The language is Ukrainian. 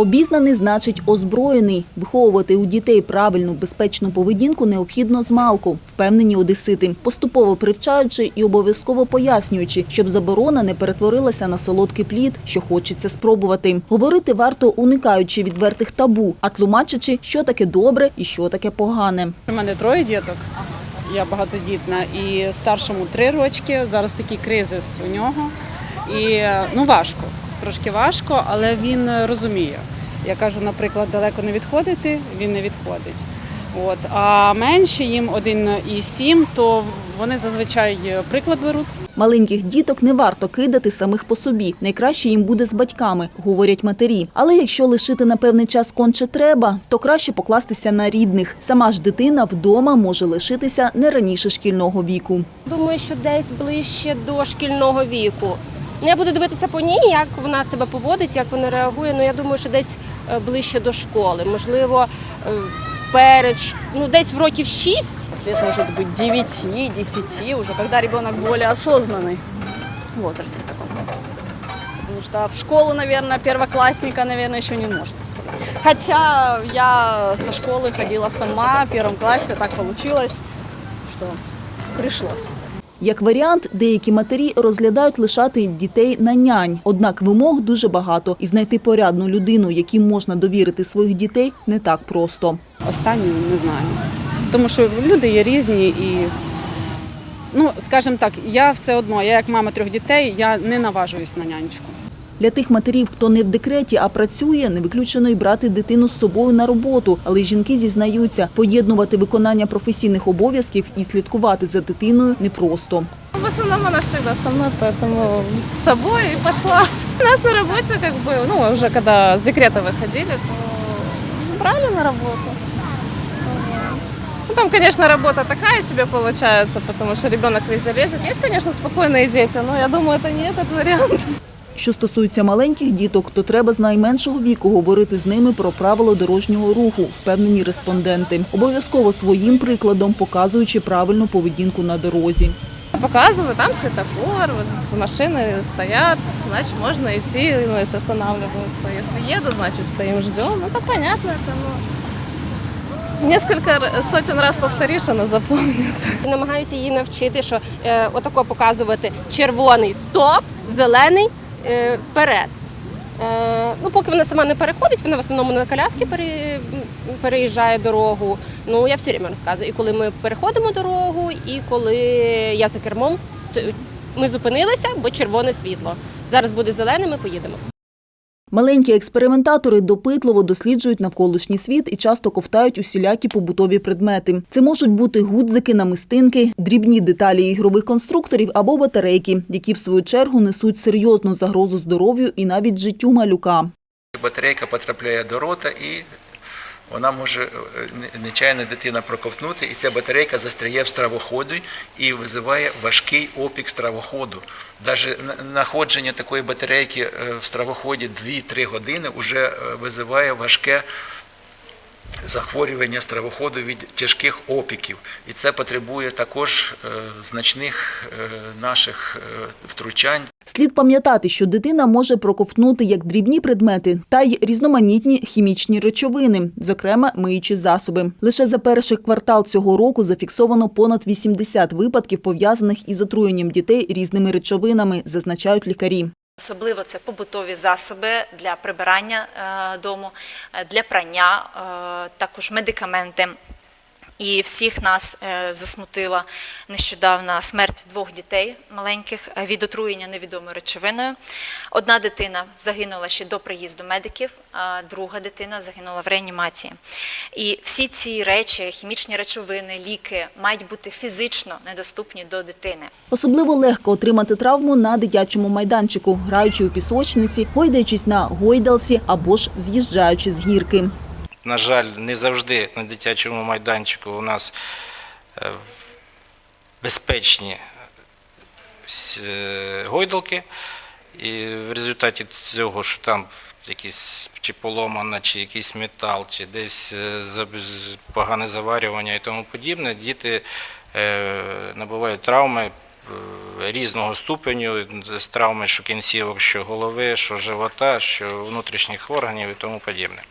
Обізнаний значить озброєний. Виховувати у дітей правильну безпечну поведінку необхідно з малку, впевнені одесити, поступово привчаючи і обов'язково пояснюючи, щоб заборона не перетворилася на солодкий плід, що хочеться спробувати. Говорити варто уникаючи відвертих табу, а тлумачачи, що таке добре і що таке погане. У мене троє діток. Я багатодітна і старшому три рочки. Зараз такий кризис у нього. І ну важко, трошки важко, але він розуміє. Я кажу, наприклад, далеко не відходити, він не відходить. От. А менші їм один і сім, то вони зазвичай приклад беруть. Маленьких діток не варто кидати самих по собі. Найкраще їм буде з батьками, говорять матері. Але якщо лишити на певний час конче треба, то краще покластися на рідних. Сама ж дитина вдома може лишитися не раніше шкільного віку. Думаю, що десь ближче до шкільного віку. Ну, я буду дивитися по ній, як вона себе поводить, як вона реагує. Ну я думаю, що десь е, ближче до школи. Можливо, е, перед ш- ну десь в років 6 лет, может быть, 9-10 уже, когда ребенок более осознанный в возрасте таком. Потому что в школу, наверное, первоклассника, наверное, еще не можно оставлять. Хотя я со школы ходила сама, в первом классе так получилось, что пришлось. Як варіант, деякі матері розглядають лишати дітей на нянь. Однак вимог дуже багато, і знайти порядну людину, якій можна довірити своїх дітей, не так просто. Останню не знаю. Тому що люди є різні і, ну, скажімо так, я все одно, я як мама трьох дітей, я не наважуюсь на нянечку. Для тих матерів, хто не в декреті, а працює, не виключено й брати дитину з собою на роботу. Але жінки зізнаються, поєднувати виконання професійних обов'язків і слідкувати за дитиною непросто. В основном она всегда со мной, поэтому с собой и пошла. У нас на работе, как бы, ну, уже когда с декрета выходили, то брали на работу. Ну, там, конечно, работа такая себе получается, потому что ребенок везде лезет. Есть, конечно, спокойные дети, но я думаю, это не этот вариант. Що стосується маленьких діток, то треба з найменшого віку говорити з ними про правила дорожнього руху, впевнені респонденти. Обов'язково своїм прикладом показуючи правильну поведінку на дорозі. Показываю, там светофор, вот машины стоят, значит, можно идти, ну, если останавливаются. Если едут, значит, стоим, ждем. Ну, это понятно, это, ну, несколько р- сотен раз повторишь, она запомнит. намагаюся її навчити, що е, отако показувати червоний стоп, зелений е, вперед. Е, ну, поки вона сама не переходить, вона в основному на коляски пере, переїжджає дорогу. Ну, я все время розказую. І коли ми переходимо дорогу, і коли я за кермом, ми зупинилися, бо червоне світло. Зараз буде зелене, ми поїдемо. Маленькі експериментатори допитливо досліджують навколишній світ і часто ковтають усілякі побутові предмети. Це можуть бути гудзики, намистинки, дрібні деталі ігрових конструкторів або батарейки, які в свою чергу несуть серйозну загрозу здоров'ю і навіть життю малюка. Батарейка потрапляє до рота і вона може е, нечайно дитина проковтнути, і ця батарейка застряє в стравоході і визиває важкий опік стравоходу. Навіть знаходження такої батарейки е, в стравоході 2-3 години вже е, визиває важке захворювання стравоходу від тяжких опіків. І це потребує також е, значних е, наших е, втручань. Слід пам'ятати, що дитина може проковтнути як дрібні предмети, та й різноманітні хімічні речовини, зокрема миючі засоби. Лише за перший квартал цього року зафіксовано понад 80 випадків пов'язаних із отруєнням дітей різними речовинами, зазначають лікарі. Особливо це побутові засоби для прибирання е, дому, е, для прання, е, також медикаменти. І всіх нас е, засмутила нещодавна смерть двох дітей маленьких е, від отруєння невідомою речовиною. Одна дитина загинула ще до приїзду медиків, а друга дитина загинула в реанімації. І всі ці речі, хімічні речовини, ліки мають бути фізично недоступні до дитини. Особливо легко отримати травму на дитячому майданчику, граючи у пісочниці, гойдаючись на гойдалці або ж з'їжджаючи з гірки. На жаль, не завжди на дитячому майданчику у нас е, безпечні е, гойдалки. І в результаті цього, що там якісь чи поломана, чи якийсь метал, чи десь е, погане заварювання і тому подібне, діти набувають травми різного ступеню, з травми, що кінцівок, що голови, що живота, що внутрішніх органів і тому подібне.